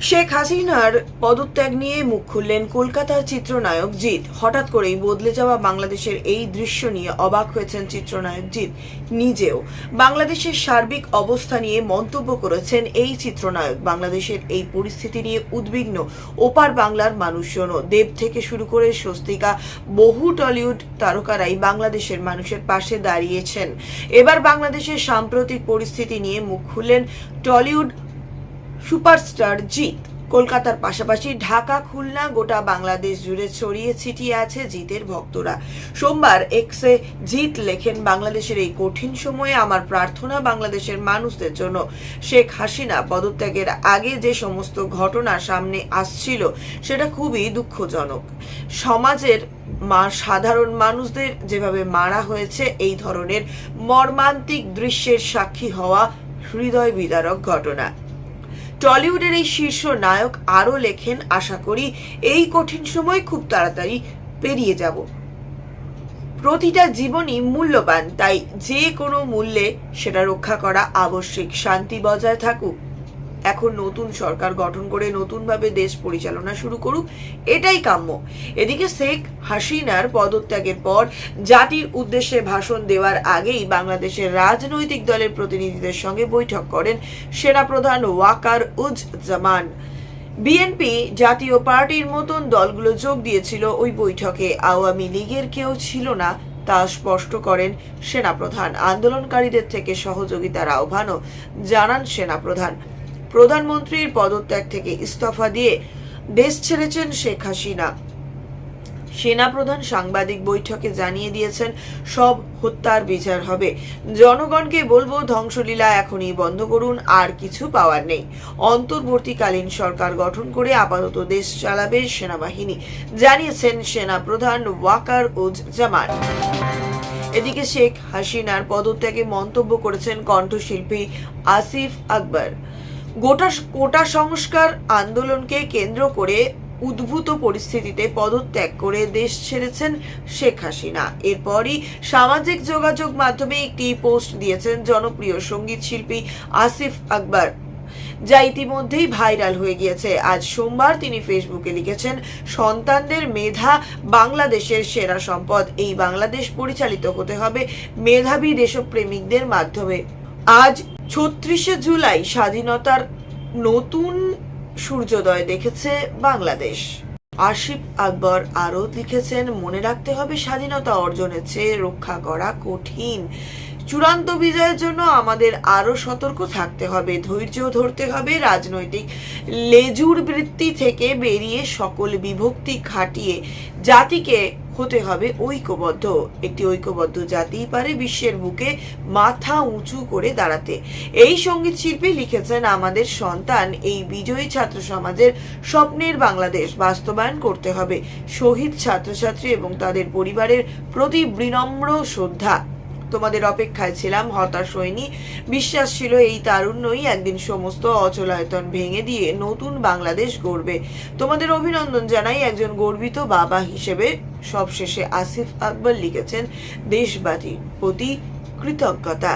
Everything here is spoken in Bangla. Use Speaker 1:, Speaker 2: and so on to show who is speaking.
Speaker 1: শেখ হাসিনার পদত্যাগ নিয়ে মুখ খুললেন কলকাতার চিত্রনায়ক জিৎ। হঠাৎ করেই বদলে যাওয়া বাংলাদেশের এই দৃশ্য নিয়ে অবাক হয়েছেন চিত্রনায়ক জিৎ নিজেও। বাংলাদেশের সার্বিক অবস্থা নিয়ে মন্তব্য করেছেন এই চিত্রনায়ক। বাংলাদেশের এই পরিস্থিতি নিয়ে উদ্বিগ্ন ওপার বাংলার মানুষজনও। দেব থেকে শুরু করে স্বস্তিকা, বহু টলিউড তারকারাই বাংলাদেশের মানুষের পাশে দাঁড়িয়েছেন। এবার বাংলাদেশের সাম্প্রতিক পরিস্থিতি নিয়ে মুখ খুললেন টলিউড সুপারস্টার জিৎ। কলকাতার পাশাপাশি ঢাকা, খুলনা, গোটা বাংলাদেশ জুড়ে ছড়িয়ে ছিটিয়ে আছে জিতের ভক্তরা। সোমবার এক্সে জিৎ লেখেন, বাংলাদেশের এই কঠিন সময়ে আমার প্রার্থনা বাংলাদেশের মানুষদের জন্য। শেখ হাসিনা পদত্যাগের আগে যে সমস্ত ঘটনা সামনে আসছিল, সেটা খুবই দুঃখজনক। সমাজের মা, সাধারণ মানুষদের যেভাবে মারা হয়েছে, এই ধরনের মর্মান্তিক দৃশ্যের সাক্ষী হওয়া হৃদয় বিদারক ঘটনা। টলিউডের এই শীর্ষ নায়ক আরও লেখেন, আশা করি এই কঠিন সময় খুব তাড়াতাড়ি পেরিয়ে যাব। প্রতিটা জীবনই মূল্যবান, তাই যে কোনো মূল্যে সেটা রক্ষা করা আবশ্যিক। শান্তি বজায় থাকুক। এখন নতুন সরকার গঠন করে নতুনভাবে দেশ পরিচালনা শুরু করুক, এটাই কাম্য। এদিকে শেখ হাসিনার পদত্যাগের পর জাতির উদ্দেশ্যে ভাষণ দেওয়ার আগেই বাংলাদেশের রাজনৈতিক দলের প্রতিনিধিদের সঙ্গে বৈঠক করেন সেনাপ্রধান ওয়াকার উজ জামান। বিএনপি জাতীয় পার্টির মতন দলগুলো যোগ দিয়েছিল ওই বৈঠকে। আওয়ামী লীগের কেউ ছিল না, তা স্পষ্ট করেন সেনাপ্রধান। আন্দোলনকারীদের থেকে সহযোগিতার আহ্বানও জানান সেনাপ্রধান। প্রধানমন্ত্রীর পদত্যাগ থেকে ইস্তফা দিয়ে দেশ ছেড়েছেন শেখ হাসিনা। সেনাপ্রধান সাংবাদিক বৈঠকে জানিয়ে দিয়েছেন, সব হত্যার বিচার হবে। জনগণকে বলব ধ্বংসলীলা এখনই বন্ধ করুন, আর কিছু পাওয়ার নেই। অন্তর্বর্তীকালীন সরকার গঠন করে আপাতত দেশ চালাবে সেনাবাহিনী, জানিয়েছেন সেনাপ্রধান ওয়াকার উজ জামান। এদিকে শেখ হাসিনার পদত্যাগে মন্তব্য করেছেন কণ্ঠশিল্পী আসিফ আকবর। গোটা কোটা সংস্কার আন্দোলনকে কেন্দ্র করে উদ্ভূত পরিস্থিতিতে পদত্যাগ করে দেশ ছেড়েছেন শেখ হাসিনা। এরপরই সামাজিক যোগাযোগ মাধ্যমে একটি পোস্ট দিয়েছেন জনপ্রিয় সংগীত শিল্পী আসিফ আকবর, যা ইতিমধ্যেই ভাইরাল হয়ে গিয়েছে। আজ সোমবার তিনি ফেসবুকে লিখেছেন, সন্তানদের মেধা বাংলাদেশের সেরা সম্পদ। এই বাংলাদেশ পরিচালিত হতে হবে মেধাবী দেশপ্রেমিকদের মাধ্যমে। আজ ছত্রিশে জুলাই স্বাধীনতার নতুন সূর্যোদয় দেখেছে বাংলাদেশ। আসিফ আকবর আরও লিখেছেন, মনে রাখতে হবে স্বাধীনতা অর্জনের চেয়ে রক্ষা করা কঠিন। চূড়ান্ত বিজয়ের জন্য আমাদের আরও সতর্ক থাকতে হবে, ধৈর্য ধরতে হবে, রাজনৈতিক লেজুর বৃত্তি থেকে বেরিয়ে সকল বিভক্তি খাটিয়ে জাতিকে হতে হবে ঐক্যবদ্ধ। একটি ঐক্যবদ্ধ জাতিই পারে বিশ্বের বুকে মাথা উঁচু করে দাঁড়াতে। এই সংগীত শিল্পী লিখেছেন আমাদের সন্তান, এই বিজয়ী ছাত্র সমাজের স্বপ্নের বাংলাদেশ। বাস্তবায়ন করতে হবে শহীদ ছাত্রছাত্রী এবং তাদের পরিবারের প্রতি বিনম্র শ্রদ্ধা। তোমাদের অপেক্ষায় ছিলাম, হতাশ হয়নি বিশ্বাস ছিল এই তারুণ্যই একদিন সমস্ত অচলায়তন ভেঙে দিয়ে নতুন বাংলাদেশ গড়বে। তোমাদের অভিনন্দন জানাই একজন গর্বিত বাবা হিসেবে। সবশেষে আসিফ আকবর লিখেছেন দেশবাদীর প্রতি কৃতজ্ঞতা।